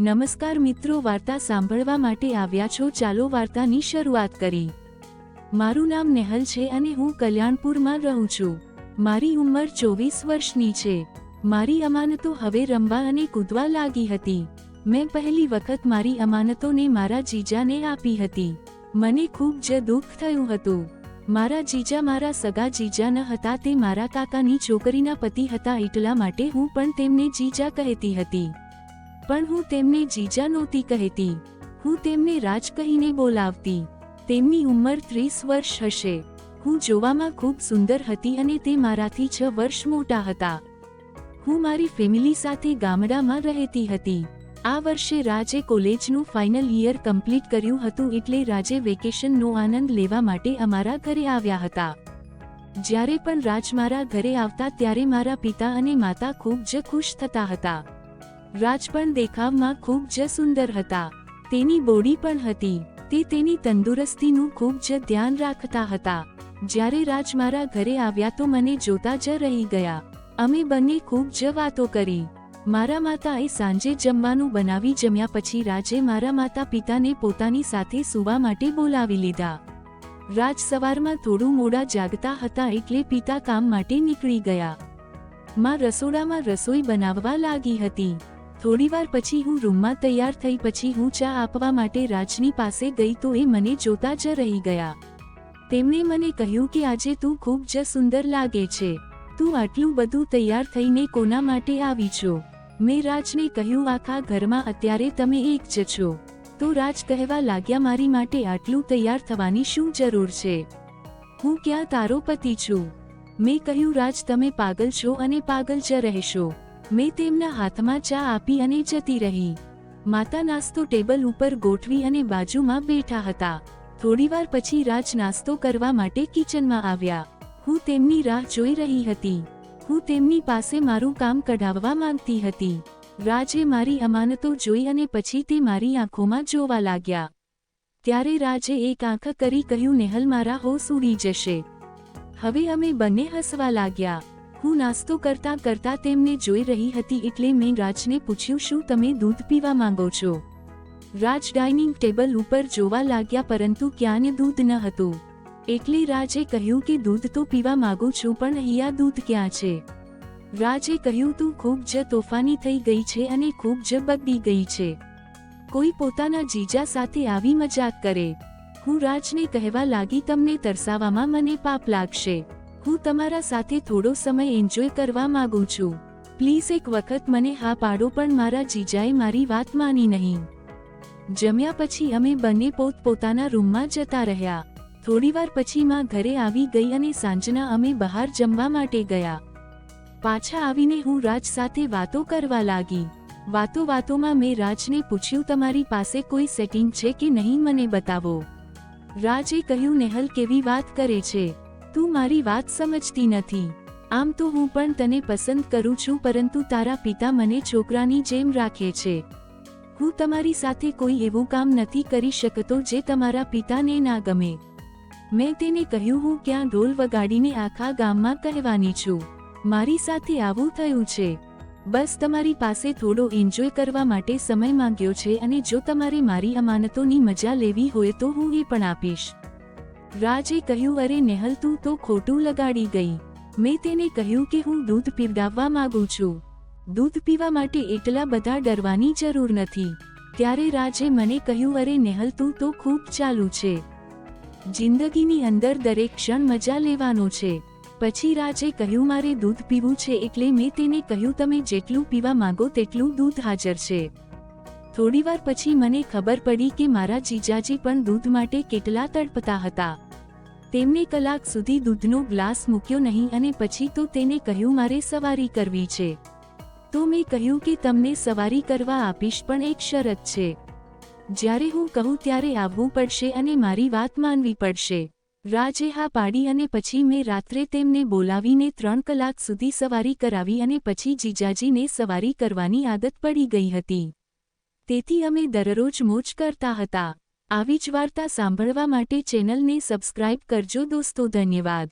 નમસ્કાર મિત્રો, વાર્તા સાંભળવા માટે આવ્યા છો. ચાલો વાર્તાની શરૂઆત કરી. મારું નામ નેહલ છે અને હું કલ્યાણપુરમાં રહું છું. મારી ઉંમર ચોવીસ વર્ષની છે. મારી અમાનતો હવે રમવા અને કૂદવા લાગી હતી. મેં પહેલી વખત મારી અમાનતોને મારા જીજાને આપી હતી. મને ખૂબ જ દુઃખ થયું હતું. મારા જીજા મારા સગા જીજા ન હતા તે મારા કાકાની છોકરીના પતિ હતા એટલા માટે હું પણ તેમને જીજા કહેતી હતી. પણ હું તેમને જીજા નહોતી કહેતી. હું તેમને રાજ કહીને બોલાવતી. તેમની ઉંમર ત્રીસ વર્ષ હશે. હું જોવામાં ખૂબ સુંદર હતી અને તે મારાથી છ વર્ષ મોટા હતા. હું મારી ફેમિલી સાથે ગામડામાં રહેતી હતી. આ વર્ષે રાજે કોલેજનું ફાઇનલ યર કમ્પ્લીટ કર્યું હતું એટલે રાજે વેકેશનનો આનંદ લેવા માટે અમારા ઘરે આવ્યા હતા. જ્યારે પણ રાજ મારા ઘરે આવતા ત્યારે મારા પિતા અને માતા ખૂબ જ ખુશ થતા હતા. રાજ પણ દેખાવમાં ખૂબ જ સુંદર હતા. તેની બોડી પણ હતી. તે તેની તંદુરસ્તીનું ખૂબ જ ધ્યાન રાખતા હતા. જ્યારે રાજ મારા ઘરે આવ્યા તો મને જોતા જ રહી ગયા. અમે બંને ખૂબ જ વાતો કરી. મારા માતાએ સાંજે જમવાનું બનાવી જમ્યા પછી રાજે મારા માતા પિતાને પોતાની સાથે સૂવા માટે બોલાવી લીધા. રાજ સવારમાં થોડું મોડા જાગતા હતા એટલે પિતા કામ માટે નીકળી ગયા. માં રસોડામાં રસોઈ બનાવવા લાગી હતી. થોડીવાર પછી હું રૂમમાં તૈયાર થઈ પછી હું ચા આપવા માટે રાજની પાસે ગઈ તો એ મને જોતા જ રહી ગયા. તેમણે મને કહ્યું કે આજે તું ખૂબ જ સુંદર લાગે છે. તું આટલું બધું તૈયાર થઈને કોના માટે આવી છો? મેં રાજને કહ્યું, આખા ઘરમાં અત્યારે તમે એક જ છો. તો રાજ કહેવા લાગ્યા, મારી માટે આટલું તૈયાર થવાની શું જરૂર છે? હું ક્યાં તારો પતિ છું? મેં કહ્યું, રાજ, તમે પાગલ છો અને પાગલ જ રહેશો. મેં તેમના હાથમાં ચા આપી અને જતી રહી. માતા નાસ્તો ટેબલ ઉપર ગોઠવી અને બાજુમાં બેઠા હતા. થોડીવાર પછી રાજ નાસ્તો કરવા માટે કિચનમાં આવ્યા. હું તેમની રાહ જોઈ રહી હતી. હું તેમની પાસે મારું કામ કઢાવવા માંગતી હતી. રાજે મારી અમાનતો જોઈ અને પછી તે મારી આંખોમાં જોવા લાગ્યા. ત્યારે રાજે એક આંખ કરી કહ્યું, નેહલ, મારા હોશ ઉડી જશે. હવે અમે બંને હસવા લાગ્યા. હું નાસ્તો કરતા કરતા તેમને જોઈ રહી હતી એટલે મેં રાજને પૂછ્યું, શું તમે દૂધ પીવા માંગો છો? રાજ ડાઇનિંગ ટેબલ ઉપર જોવા લાગ્યા પરંતુ ક્યાંય દૂધ ન હતું. એટલે રાજે કહ્યું કે, દૂધ તો પીવા માંગુ છું, પણ અહીંયા દૂધ ક્યાં છે? રાજે કહ્યું, તું ખૂબ જ તોફાની થઈ ગઈ છે અને ખૂબ જ બગડી ગઈ છે. કોઈ પોતાના જીજા સાથે આવી મજાક કરે. હું રાજને કહેવા લાગી, તમને તરસાવામાં મને પાપ લાગશે. હું તમારા સાથે થોડો સમય એન્જોય કરવા માંગુ છું. પ્લીઝ એક વખત મને હા પાડો પણ મારા જીજાએ મારી વાત માની નહીં. જમ્યા પછી અમે બંને પોતપોતાના રૂમમાં જતા રહ્યા. થોડીવાર પછી માં ઘરે આવી ગઈ અને સાંજના અમે બહાર જમવા માટે ગયા. પાછા આવીને હું રાજ સાથે વાતો કરવા લાગી. વાતો વાતોમાં મેં રાજને પૂછ્યું, તમારી પાસે કોઈ સેટિંગ છે કે નહીં? મને બતાવો. રાજે કહ્યું, નેહલ કેવી વાત કરે છે? તું મારી વાત સમજતી નથી. આમ તો હું પણ તને પસંદ કરું છું પરંતુ તારા પિતા મને છોકરાની જેમ રાખે છે. હું તમારી સાથે કોઈ એવું કામ નથી કરી શકતો જે તમારા પિતાને ના ગમે. મેં તેને કહ્યું, હું ક્યાં ઢોલ વગાડીને આખા ગામમાં કહેવાની છું. મારી સાથે આવું થયું છે. બસ તમારી પાસે થોડો એન્જોય કરવા માટે સમય માંગ્યો છે અને જો તમારે મારી અમાનતોની મજા લેવી હોય તો હું એ પણ આપીશ. રાજે કહ્યું, અરે નેહલ, તું તો ખોટું લગાડી ગઈ. મેં તેને કહ્યું કે હું દૂધ પીવડાવવા માંગુ છું. દૂધ પીવા માટે એટલા બધા ડરવાની જરૂર નથી. ત્યારે રાજે મને કહ્યું, અરે નેહલ, તું તો ખૂબ ચાલુ છે. જિંદગીની અંદર દરેક ક્ષણ મજા લેવાનો છે. પછી રાજે કહ્યું, મારે દૂધ પીવું છે એટલે મેં તેને કહ્યું, તમે જેટલું પીવા માંગો તેટલું દૂધ હાજર છે. થોડીવાર પછી મને ખબર પડી કે મારા જીજાજી પણ દૂધ માટે કેટલા તડપતા હતા. તેમને કલાક સુધી દૂધનો ગ્લાસ મૂક્યો નહીં અને પછી તો તેને કહ્યું, મારે સવારી કરવી છે. તો મેં કહ્યું કે, તમને સવારી કરવા આપીશ પણ એક શરત છે. જ્યારે હું કહું ત્યારે આવવું પડશે અને મારી વાત માનવી પડશે. રાજે હા પાડી અને પછી મેં રાત્રે તેમને બોલાવીને ત્રણ કલાક સુધી સવારી કરાવી અને પછી જીજાજીને સવારી કરવાની આદત પડી ગઈ હતી. તેથી અમે દરરોજ મોજ કરતા હતા. આવી જ વાર્તા સાંભળવા માટે ચેનલને સબસ્ક્રાઇબ કરજો દોસ્તો, ધન્યવાદ.